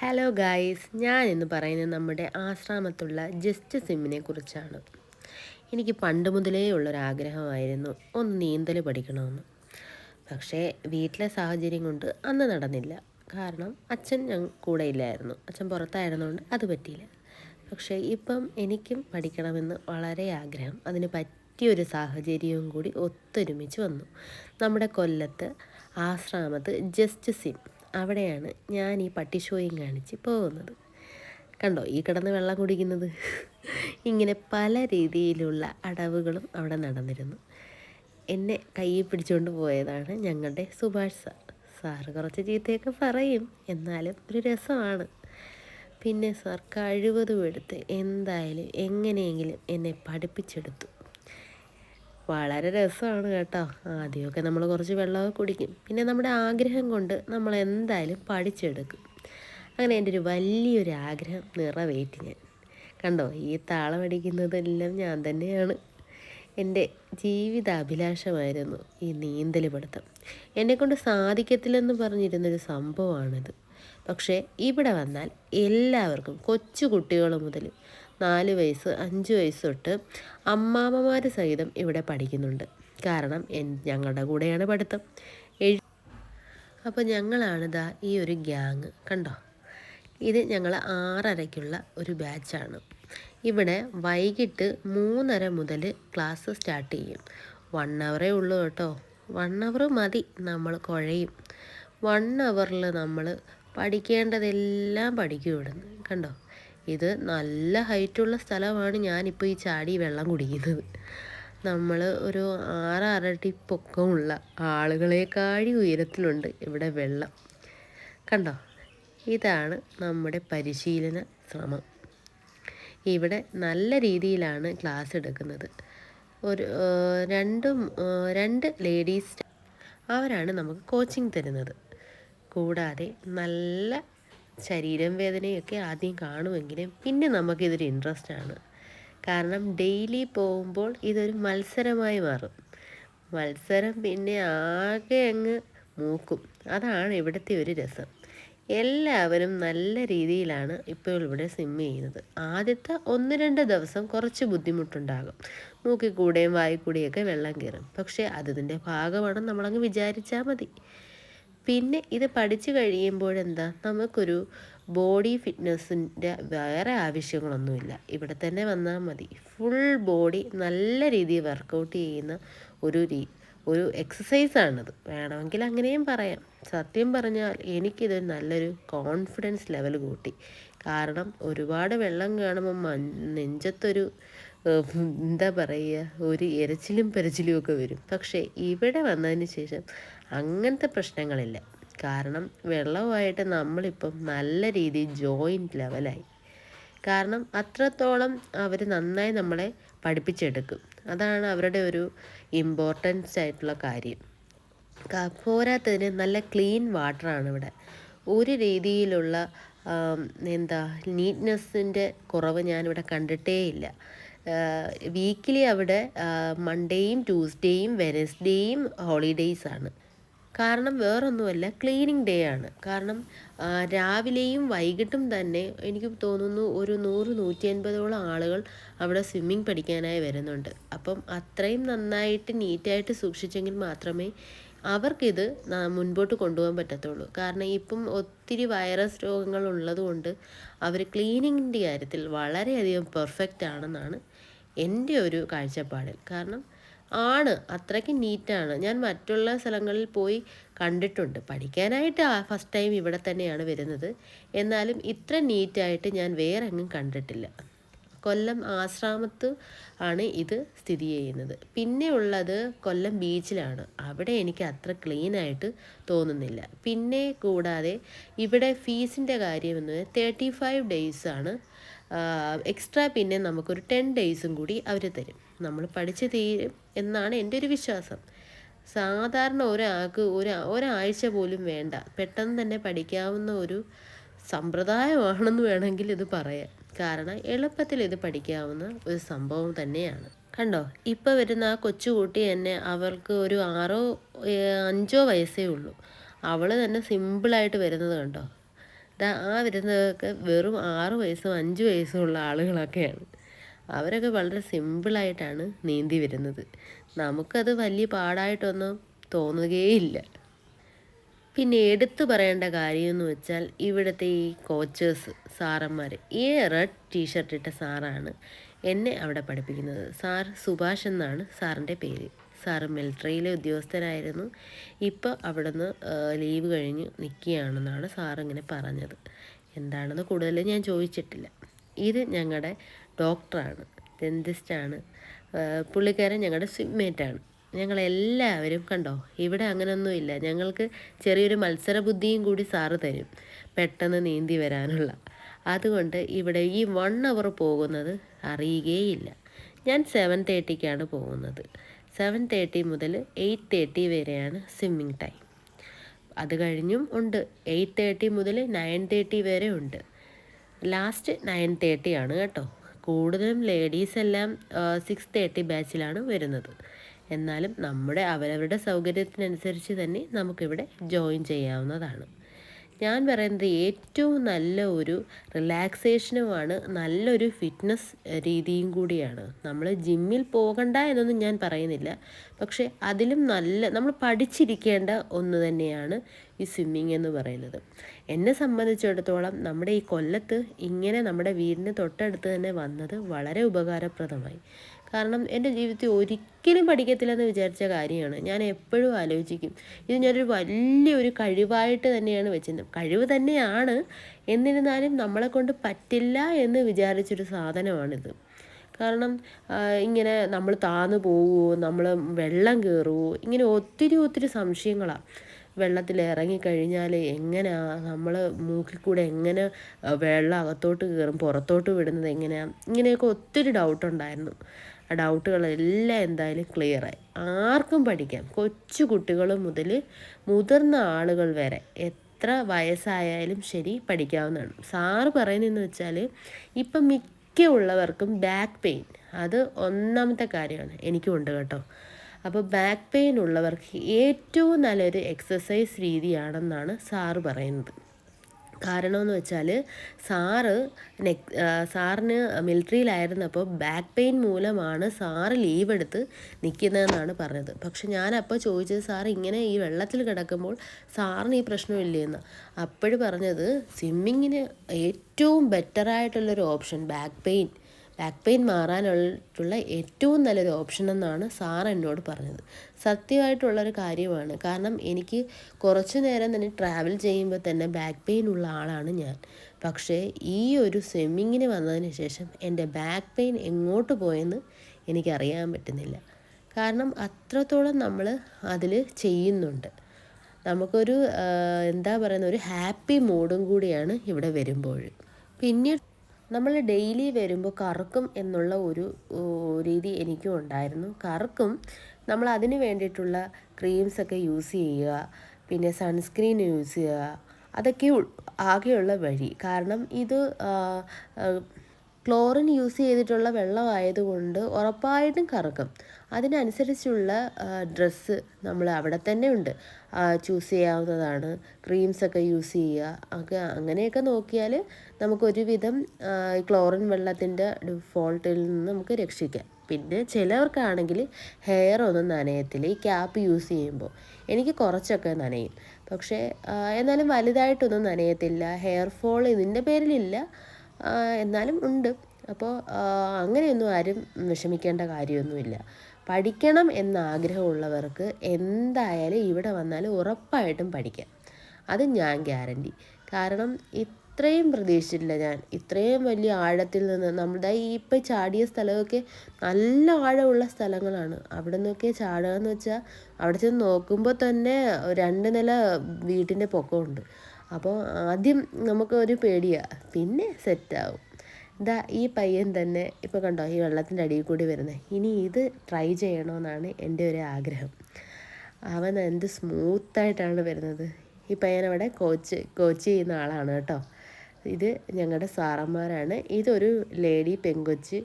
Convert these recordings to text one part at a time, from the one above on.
Hello guys ഞാൻ ഇന്ന് പറയുന്നത് നമ്മുടെ ആശ്രമത്തുള്ള ജസ്റ്റ് സിമ്മിനെ കുറിച്ചാണ്. എനിക്ക് പണ്ട് മുതലേ ഉള്ളൊരാഗ്രഹമായിരുന്നു ഒന്ന് നീന്തൽ പഠിക്കണമെന്ന്. പക്ഷേ വീട്ടിലെ സാഹചര്യം കൊണ്ട് അന്ന് നടന്നില്ല. കാരണം അച്ഛൻ ഞാൻ കൂടെ ഇല്ലായിരുന്നു. അച്ഛൻ പുറത്തായിരുന്നുകൊണ്ട് അത് പറ്റിയില്ല. പക്ഷേ ഇപ്പം എനിക്കും പഠിക്കണമെന്ന് വളരെ ആഗ്രഹം. അതിന് പറ്റിയൊരു സാഹചര്യവും കൂടി ഒത്തൊരുമിച്ച് വന്നു. നമ്മുടെ കൊല്ലത്ത് ആശ്രാമത്ത് ജസ്റ്റ് സിം. അവിടെയാണ് ഞാൻ ഈ പട്ടി ഷോയും കാണിച്ച് പോകുന്നത്. കണ്ടോ ഈ കിടന്ന് വെള്ളം കുടിക്കുന്നത്? ഇങ്ങനെ പല രീതിയിലുള്ള അടവുകളും അവിടെ നടന്നിരുന്നു. എന്നെ കയ്യിൽ പിടിച്ചുകൊണ്ട് പോയതാണ് ഞങ്ങളുടെ സുഭാഷ് സാർ. സാറ് കുറച്ച് ചീത്തയൊക്കെ പറയും എന്നാലും ഒരു രസമാണ്. പിന്നെ സാർ കഴിവതും എടുത്ത് എന്തായാലും എങ്ങനെയെങ്കിലും എന്നെ പഠിപ്പിച്ചെടുത്തു. വളരെ രസമാണ് കേട്ടോ. ആദ്യമൊക്കെ നമ്മൾ കുറച്ച് വെള്ളമൊക്കെ കുടിക്കും. പിന്നെ നമ്മുടെ ആഗ്രഹം കൊണ്ട് നമ്മൾ എന്തായാലും പഠിച്ചെടുക്കും. അങ്ങനെ എന്റെ ഒരു വലിയൊരു ആഗ്രഹം നിറവേറ്റി ഞാൻ. കണ്ടോ ഈ താളം അടിക്കുന്നതെല്ലാം ഞാൻ തന്നെയാണ്. എന്റെ ജീവിതാഭിലാഷമായിരുന്നു ഈ നീന്തൽ പഠിത്തം എന്നെക്കൊണ്ട് സാധിക്കത്തില്ലെന്ന് പറഞ്ഞിരുന്നൊരു സംഭവമാണിത്. പക്ഷേ ഇവിടെ വന്നാൽ എല്ലാവർക്കും കൊച്ചു കുട്ടികൾ മുതൽ നാല് വയസ്സ് അഞ്ച് വയസ്സ് തൊട്ട് അമ്മാമ്മമാർ സഹിതം ഇവിടെ പഠിക്കുന്നുണ്ട്. കാരണം ഞങ്ങളുടെ കൂടെയാണ് പഠിത്തം. എഴു അപ്പോൾ ഞങ്ങളാണിതാ ഈ ഒരു ഗ്യാങ്. കണ്ടോ? ഇത് ഞങ്ങൾ ആറരയ്ക്കുള്ള ഒരു ബാച്ചാണ്. ഇവിടെ വൈകിട്ട് മൂന്നര മുതൽ ക്ലാസ് സ്റ്റാർട്ട് ചെയ്യും. വൺ അവറേ ഉള്ളൂ കേട്ടോ. വൺ അവർ മതി നമ്മൾ കുഴയും. വൺ അവറിൽ നമ്മൾ പഠിക്കേണ്ടതെല്ലാം പഠിക്കും ഇവിടുന്ന്. കണ്ടോ? ഇത് നല്ല ഹൈറ്റുള്ള സ്ഥലമാണ് ഞാനിപ്പോൾ ഈ ചാടി വെള്ളം കുടിക്കുന്നത്. നമ്മൾ ഒരു ആറാറടി പൊക്കമുള്ള ആളുകളെക്കാഴി ഉയരത്തിലുണ്ട് ഇവിടെ വെള്ളം. കണ്ടോ? ഇതാണ് നമ്മുടെ പരിശീലന ശ്രമം. ഇവിടെ നല്ല രീതിയിലാണ് ക്ലാസ് എടുക്കുന്നത്. ഒരു രണ്ടും രണ്ട് ലേഡീസ് അവരാണ് നമുക്ക് കോച്ചിങ് തരുന്നത്. കൂടാതെ നല്ല ശരീരം വേദനയൊക്കെ ആദ്യം കാണുമെങ്കിലും പിന്നെ നമുക്കിതൊരു ഇൻട്രസ്റ്റ് ആണ്. കാരണം ഡെയിലി പോകുമ്പോൾ ഇതൊരു മത്സരമായി മാറും. മത്സരം പിന്നെ ആകെ അങ്ങ് മൂക്കും. അതാണ് ഇവിടുത്തെ ഒരു രസം. എല്ലാവരും നല്ല രീതിയിലാണ് ഇപ്പോൾ ഇവിടെ സ്വിം ചെയ്യുന്നത്. ആദ്യത്തെ ഒന്ന് രണ്ട് ദിവസം കുറച്ച് ബുദ്ധിമുട്ടുണ്ടാകും. മൂക്കിൽ കൂടെയും വായിൽ കൂടെയൊക്കെ വെള്ളം കയറും. പക്ഷേ അതിന്റെ ഭാഗമാണെന്ന് നമ്മളങ്ങ് വിചാരിച്ചാൽ മതി. പിന്നെ ഇത് പഠിച്ചു കഴിയുമ്പോഴെന്താ? നമുക്കൊരു ബോഡി ഫിറ്റ്നസ്സിന്റെ വേറെ ആവശ്യങ്ങളൊന്നുമില്ല. ഇവിടെ തന്നെ വന്നാൽ മതി. ഫുൾ ബോഡി നല്ല രീതിയിൽ വർക്കൗട്ട് ചെയ്യുന്ന ഒരു രീ ഒരു എക്സസൈസാണിത്. വേണമെങ്കിൽ അങ്ങനെയും പറയാം. സത്യം പറഞ്ഞാൽ എനിക്കിത് നല്ലൊരു കോൺഫിഡൻസ് ലെവൽ കൂട്ടി. കാരണം ഒരുപാട് വെള്ളം കാണുമ്പോൾ നെഞ്ചത്തൊരു എന്താ പറയുക ഒരു എരച്ചിലും പെരച്ചിലും ഒക്കെ വരും. പക്ഷേ ഇവിടെ വന്നതിന് ശേഷം അങ്ങനത്തെ പ്രശ്നങ്ങളില്ല. കാരണം വെള്ളവുമായിട്ട് നമ്മളിപ്പം നല്ല രീതിയിൽ ജോയിന്റ് ലെവലായി കാരണം അത്രത്തോളം അവർ നന്നായി നമ്മളെ പഠിപ്പിച്ചെടുക്കും. അതാണ് അവരുടെ ഒരു ഇമ്പോർട്ടൻസ് ആയിട്ടുള്ള കാര്യം. പോരാത്തതിന് നല്ല ക്ലീൻ വാട്ടറാണ് ഇവിടെ. ഒരു രീതിയിലുള്ള എന്താ നീറ്റ്നെസ്സിന്റെ കുറവ് ഞാനിവിടെ കണ്ടിട്ടേയില്ല. വീക്കിലി അവിടെ മൺഡേയും ട്യൂസ്ഡേയും വെനസ്ഡേയും ഹോളിഡേയ്സാണ് കാരണം വേറൊന്നുമല്ല ക്ലീനിങ് ഡേ ആണ്. കാരണം രാവിലെയും വൈകിട്ടും തന്നെ എനിക്ക് തോന്നുന്നു ഒരു നൂറ് നൂറ്റി അൻപതോളം ആളുകൾ അവിടെ സ്വിമ്മിങ് പഠിക്കാനായി വരുന്നുണ്ട്. അപ്പം അത്രയും നന്നായിട്ട് നീറ്റായിട്ട് സൂക്ഷിച്ചെങ്കിൽ മാത്രമേ അവർക്കിത് മുൻപോട്ട് കൊണ്ടുപോകാൻ പറ്റത്തുള്ളൂ. കാരണം ഇപ്പം ഒത്തിരി വൈറസ് രോഗങ്ങൾ ഉള്ളതുകൊണ്ട് അവർ ക്ലീനിങ്ങിന്റെ കാര്യത്തിൽ വളരെയധികം പെർഫെക്റ്റ് ആണെന്നാണ് എന്റെ ഒരു കാഴ്ചപ്പാടിൽ. കാരണം ആണ്. അത്രയ്ക്ക് നീറ്റാണ് ഞാൻ മറ്റുള്ള സ്ഥലങ്ങളിൽ പോയി കണ്ടിട്ടുണ്ട്. പഠിക്കാനായിട്ട് ഫസ്റ്റ് ടൈം ഇവിടെ തന്നെയാണ് വരുന്നത്. എന്നാലും ഇത്ര നീറ്റായിട്ട് ഞാൻ വേറെ എങ്ങും കണ്ടിട്ടില്ല. കൊല്ലം ആശ്രാമത്ത് ആണ് ഇത് സ്ഥിതി ചെയ്യുന്നത്. പിന്നെ ഉള്ളത് കൊല്ലം ബീച്ചിലാണ് അവിടെ എനിക്ക് അത്ര ക്ലീനായിട്ട് തോന്നുന്നില്ല. പിന്നെ കൂടാതെ ഇവിടെ ഫീസിന്റെ കാര്യം എന്ന് തേർട്ടി ഫൈവ് ഡേയ്സാണ് എക്സ്ട്രാ പിന്നെ നമുക്കൊരു ടെൻ ഡേയ്സും കൂടി അവർ തരും. നമ്മൾ പഠിച്ച് തീരും എന്നാണ് എന്റെ ഒരു വിശ്വാസം. സാധാരണ ഒരാൾക്ക് ഒരു ഒരാഴ്ച പോലും വേണ്ട. പെട്ടെന്ന് തന്നെ പഠിക്കാവുന്ന ഒരു സമ്പ്രദായമാണെന്ന് വേണമെങ്കിൽ ഇത് പറയാം. കാരണം എളുപ്പത്തിൽ ഇത് പഠിക്കാവുന്ന ഒരു സംഭവം തന്നെയാണ്. കണ്ടോ? ഇപ്പോൾ വരുന്ന ആ കൊച്ചുകുട്ടി തന്നെ അവൾക്ക് ഒരു ആറോ അഞ്ചോ വയസ്സേ ഉള്ളൂ. അവൾ തന്നെ സിമ്പിളായിട്ട് വരുന്നത് കണ്ടോ? ആ വരുന്നതൊക്കെ വെറും ആറ് വയസ്സും അഞ്ച് വയസ്സും ഉള്ള ആളുകളൊക്കെയാണ്. അവരൊക്കെ വളരെ സിമ്പിളായിട്ടാണ് നീന്തി വരുന്നത്. നമുക്കത് വലിയ പാടായിട്ടൊന്നും തോന്നുകയില്ല. പിന്നെ എടുത്തു പറയേണ്ട കാര്യമെന്ന് വെച്ചാൽ ഇവിടുത്തെ ഈ കോച്ചേഴ്സ് സാറന്മാർ ഈ റെഡ് ടീഷർട്ട് ഇട്ട സാറാണ് എന്നെ അവിടെ പഠിപ്പിക്കുന്നത്. സാർ സുഭാഷ് എന്നാണ് സാറിന്റെ പേര്. സാറ് മിലിറ്ററിയിലെ ഉദ്യോഗസ്ഥനായിരുന്നു. ഇപ്പോൾ അവിടുന്ന് ലീവ് കഴിഞ്ഞ് നിൽക്കുകയാണെന്നാണ് സാറിങ്ങനെ പറഞ്ഞത്. എന്താണെന്ന് കൂടുതൽ ഞാൻ ചോദിച്ചിട്ടില്ല. ഇത് ഞങ്ങളുടെ ഡോക്ടറാണ് ഡെന്റിസ്റ്റാണ് പുള്ളിക്കാരൻ ഞങ്ങളുടെ സ്വിമ്മേറ്റാണ് ഞങ്ങളെല്ലാവരും കണ്ടോ ഇവിടെ അങ്ങനെയൊന്നുമില്ല ഞങ്ങൾക്ക് ചെറിയൊരു മത്സര ബുദ്ധിയും കൂടി സാറ് തരും പെട്ടെന്ന് നീന്തി വരാനുള്ള. അതുകൊണ്ട് ഇവിടെ ഈ വൺ അവർ പോകുന്നത് അറിയുകയില്ല. ഞാൻ സെവൻ തേർട്ടിക്കാണ് പോകുന്നത്. സെവൻ തേർട്ടി മുതൽ എയ്റ്റ് തേർട്ടി വരെയാണ് സ്വിമ്മിങ് ടൈം. അത് കഴിഞ്ഞും ഉണ്ട്. എയ്റ്റ് തേർട്ടി മുതൽ നയൻ തേർട്ടി വരെ ഉണ്ട്. ലാസ്റ്റ് നയൻ തേർട്ടി ആണ് കേട്ടോ. കൂടുതലും ലേഡീസ് എല്ലാം സിക്സ് തേർട്ടി ബാച്ചിലാണ് വരുന്നത്. എന്നാലും നമ്മുടെ അവരവരുടെ സൗകര്യത്തിനനുസരിച്ച് തന്നെ നമുക്കിവിടെ ജോയിൻ ചെയ്യാവുന്നതാണ്. ഞാൻ പറയുന്നത് ഏറ്റവും നല്ല ഒരു റിലാക്സേഷനുമാണ് നല്ലൊരു ഫിറ്റ്നസ് രീതിയും കൂടിയാണ്. നമ്മൾ ജിമ്മിൽ പോകണ്ട എന്നൊന്നും ഞാൻ പറയുന്നില്ല. പക്ഷേ അതിലും നല്ല നമ്മൾ പഠിച്ചിരിക്കേണ്ട ഒന്ന് തന്നെയാണ് ഈ സ്വിമ്മിങ് എന്ന് പറയുന്നത്. എന്നെ സംബന്ധിച്ചിടത്തോളം നമ്മുടെ ഈ കൊല്ലത്ത് ഇങ്ങനെ നമ്മുടെ വീടിന് തൊട്ടടുത്ത് തന്നെ വന്നത് വളരെ ഉപകാരപ്രദമായി. കാരണം എന്റെ ജീവിതത്തിൽ ഒരിക്കലും പഠിക്കത്തില്ലെന്ന് വിചാരിച്ച കാര്യമാണ്. ഞാൻ എപ്പോഴും ആലോചിക്കും. ഇത് ഞാനൊരു വലിയൊരു കഴിവായിട്ട് തന്നെയാണ് വെച്ചത്. കഴിവ് തന്നെയാണ്. എന്നിരുന്നാലും നമ്മളെ കൊണ്ട് പറ്റില്ല എന്ന് വിചാരിച്ചൊരു സാധനമാണിത്. കാരണം ഇങ്ങനെ നമ്മൾ താന്നു പോവുമോ നമ്മൾ വെള്ളം കയറുമോ ഇങ്ങനെ ഒത്തിരി ഒത്തിരി സംശയങ്ങളാണ് വെള്ളത്തിൽ ഇറങ്ങിക്കഴിഞ്ഞാൽ എങ്ങനെയാണ് നമ്മൾ മൂക്കിൽ കൂടെ എങ്ങനെ വെള്ളം അകത്തോട്ട് കയറും പുറത്തോട്ട് വിടുന്നത് എങ്ങനെയാണ് ഇങ്ങനെയൊക്കെ ഒത്തിരി ഡൗട്ടുണ്ടായിരുന്നു ഡൗട്ടുകളെല്ലാം എന്തായാലും ക്ലിയറായി ആർക്കും പഠിക്കാം. കൊച്ചു കുട്ടികൾ മുതൽ മുതിർന്ന ആളുകൾ വരെ എത്ര വയസ്സായാലും ശരി പഠിക്കാവുന്നതാണ്. സാറ് പറയുന്നതെന്ന് വെച്ചാൽ ഇപ്പം മിക്ക ഉള്ളവർക്കും ബാക്ക് പെയിൻ അത് ഒന്നാമത്തെ കാര്യമാണ്. എനിക്കും ഉണ്ട് കേട്ടോ. അപ്പോൾ ബാക്ക് പെയിൻ ഉള്ളവർക്ക് ഏറ്റവും നല്ലൊരു എക്സസൈസ് രീതിയാണെന്നാണ് സാറ് പറയുന്നത്. കാരണമെന്ന് വെച്ചാൽ സാറ് നെക് സാറിന് മിലിറ്ററിയിലായിരുന്നപ്പോൾ ബാക്ക് പെയിൻ മൂലമാണ് സാറ് ലീവ് എടുത്ത് നിൽക്കുന്നതെന്നാണ് പറഞ്ഞത്. പക്ഷെ ഞാനപ്പോൾ ചോദിച്ചത് സാർ ഇങ്ങനെ ഈ വെള്ളത്തിൽ കിടക്കുമ്പോൾ സാറിന് ഈ പ്രശ്നമില്ലെന്ന്? അപ്പോഴും പറഞ്ഞത് സ്വിമ്മിങ്ങിന് ഏറ്റവും ബെറ്ററായിട്ടുള്ളൊരു option back pain. Back pain മാറാനുള്ള ഏറ്റവും നല്ലൊരു ഓപ്ഷൻ എന്നാണ് സാർ എന്നോട് പറഞ്ഞത്. സത്യമായിട്ടുള്ളൊരു കാര്യമാണ്. കാരണം എനിക്ക് കുറച്ചു നേരം തന്നെ ട്രാവൽ ചെയ്യുമ്പോൾ തന്നെ ബാക്ക് പെയിൻ ഉള്ള ആളാണ് ഞാൻ. പക്ഷേ ഈ ഒരു സ്വിമ്മിങ്ങിന് വന്നതിന് ശേഷം എന്റെ ബാക്ക് പെയിൻ എങ്ങോട്ട് പോയെന്ന് എനിക്കറിയാൻ പറ്റുന്നില്ല. കാരണം അത്രത്തോളം നമ്മൾ അതിൽ ചെയ്യുന്നുണ്ട്. നമുക്കൊരു എന്താ പറയുന്ന ഒരു ഹാപ്പി മൂഡും കൂടിയാണ് ഇവിടെ വരുമ്പോൾ പിന്നീട് നമ്മൾ ഡെയിലി വരുമ്പോൾ കറുക്കും എന്നുള്ള ഒരു രീതി എനിക്കും ഉണ്ടായിരുന്നു. കറുക്കും നമ്മൾ അതിന് വേണ്ടിയിട്ടുള്ള ക്രീംസൊക്കെ യൂസ് ചെയ്യുക പിന്നെ സൺസ്ക്രീൻ യൂസ് ചെയ്യുക അതൊക്കെ ആകെയുള്ള വഴി. കാരണം ഇത് ക്ലോറിൻ യൂസ് ചെയ്തിട്ടുള്ള വെള്ളമായതുകൊണ്ട് ഉറപ്പായിട്ടും കറക്കും. അതിനനുസരിച്ചുള്ള ഡ്രസ്സ് നമ്മൾ അവിടെ തന്നെ ഉണ്ട്. ചൂസ് ചെയ്യാവുന്നതാണ്. ക്രീംസ് ഒക്കെ യൂസ് ചെയ്യുക. ഒക്കെ അങ്ങനെയൊക്കെ നോക്കിയാൽ നമുക്കൊരുവിധം ക്ലോറിൻ വെള്ളത്തിന്റെ ഡിഫോൾട്ടിൽ നിന്ന് നമുക്ക് രക്ഷിക്കാം. പിന്നെ ചിലവർക്കാണെങ്കിൽ ഹെയർ ഒന്നും നനയത്തില്ല. ഈ ക്യാപ്പ് യൂസ് ചെയ്യുമ്പോൾ എനിക്ക് കുറച്ചൊക്കെ നനയും. പക്ഷേ എന്നാലും വലുതായിട്ടൊന്നും നനയത്തില്ല. ഹെയർ ഫോൾ ഇതിന്റെ പേരിലില്ല. എന്നാലും ഉണ്ട്. അപ്പോൾ അങ്ങനെയൊന്നും ആരും വിഷമിക്കേണ്ട കാര്യമൊന്നുമില്ല. പഠിക്കണം എന്ന ആഗ്രഹമുള്ളവർക്ക് എന്തായാലും ഇവിടെ വന്നാൽ ഉറപ്പായിട്ടും പഠിക്കാം. അത് ഞാൻ ഗ്യാരണ്ടി. കാരണം ഇത്രയും പ്രതീക്ഷിച്ചില്ല ഞാൻ. ഇത്രയും വലിയ ആഴത്തിൽ നിന്ന് നമ്മുടെ ഈ ഇപ്പം ചാടിയ സ്ഥലമൊക്കെ നല്ല ആഴമുള്ള സ്ഥലങ്ങളാണ്. അവിടെ നിന്നൊക്കെ ചാടുക എന്ന് വെച്ചാൽ അവിടെ ചെന്ന് നോക്കുമ്പോൾ തന്നെ രണ്ട് നില വീട്ടിന്റെ പൊക്കമുണ്ട്. അപ്പോൾ ആദ്യം നമുക്കൊരു പേടിയാണ് പിന്നെ സെറ്റാവും. ഇതാ ഈ പയ്യൻ തന്നെ ഇപ്പോൾ കണ്ടോ ഈ വെള്ളത്തിന്റെ അടിയിൽ കൂടി വരുന്നത് ഇനി ഇത് ട്രൈ ചെയ്യണമെന്നാണ് എന്റെ ഒരു ആഗ്രഹം. അവൻ എന്ത് സ്മൂത്തായിട്ടാണ് വരുന്നത്. ഈ പയ്യൻ അവിടെ കോച്ച് കോച്ച് ചെയ്യുന്ന ആളാണ് കേട്ടോ. ഇത് ഞങ്ങളുടെ സാറന്മാരാണ്. ഇതൊരു ലേഡി പെങ്കൊച്ച്.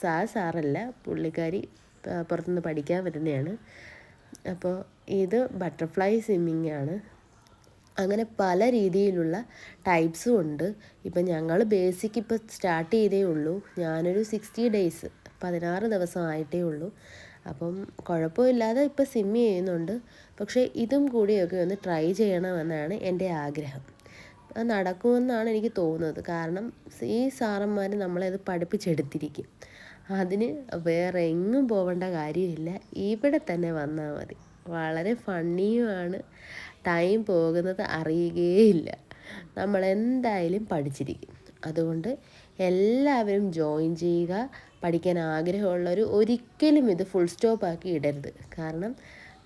സാ സാറല്ല പുള്ളിക്കാരി പുറത്തുനിന്ന് പഠിക്കാൻ വരുന്നതാണ് അപ്പോൾ ഇത് ബട്ടർഫ്ലൈ സ്വിമ്മിങ് ആണ്. അങ്ങനെ പല രീതിയിലുള്ള ടൈപ്സും ഉണ്ട്. ഇപ്പം ഞങ്ങൾ ബേസിക് ഇപ്പോൾ സ്റ്റാർട്ട് ചെയ്തേ ഉള്ളൂ. ഞാനൊരു സിക്സ്റ്റി ഡേയ്സ് പതിനാറ് ദിവസം ആയിട്ടേ ഉള്ളൂ. അപ്പം കുഴപ്പമില്ലാതെ ഇപ്പോൾ സിം ചെയ്യുന്നുണ്ട്. പക്ഷേ ഇതും കൂടിയൊക്കെ ഒന്ന് ട്രൈ ചെയ്യണമെന്നാണ് എന്റെ ആഗ്രഹം. അത് നടക്കുമെന്നാണ് എനിക്ക് തോന്നുന്നത്. കാരണം ഈ സാറന്മാർ നമ്മളെ അത് പഠിപ്പിച്ചെടുത്തിരിക്കും. അതിന് വേറെ എങ്ങും പോകേണ്ട കാര്യമില്ല. ഇവിടെ തന്നെ വന്നാൽ മതി. വളരെ ഫണ്ണിയുമാണ് ടൈം പോകുന്നത് അറിയുകയില്ല. നമ്മൾ എന്തായാലും പഠിച്ചിരിക്കും. അതുകൊണ്ട് എല്ലാവരും ജോയിൻ ചെയ്യുക. പഠിക്കാൻ ആഗ്രഹമുള്ളവർ ഒരിക്കലും ഇത് ഫുൾ സ്റ്റോപ്പ് ആക്കി ഇടരുത്. കാരണം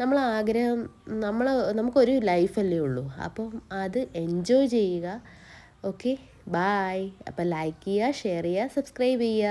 നമ്മൾ ആഗ്രഹം നമ്മൾ നമുക്കൊരു ലൈഫല്ലേ ഉള്ളൂ. അപ്പം അത് എൻജോയ് ചെയ്യുക. ഓക്കെ ബായ് അപ്പം ലൈക്ക് ചെയ്യുക ഷെയർ ചെയ്യുക സബ്സ്ക്രൈബ് ചെയ്യുക.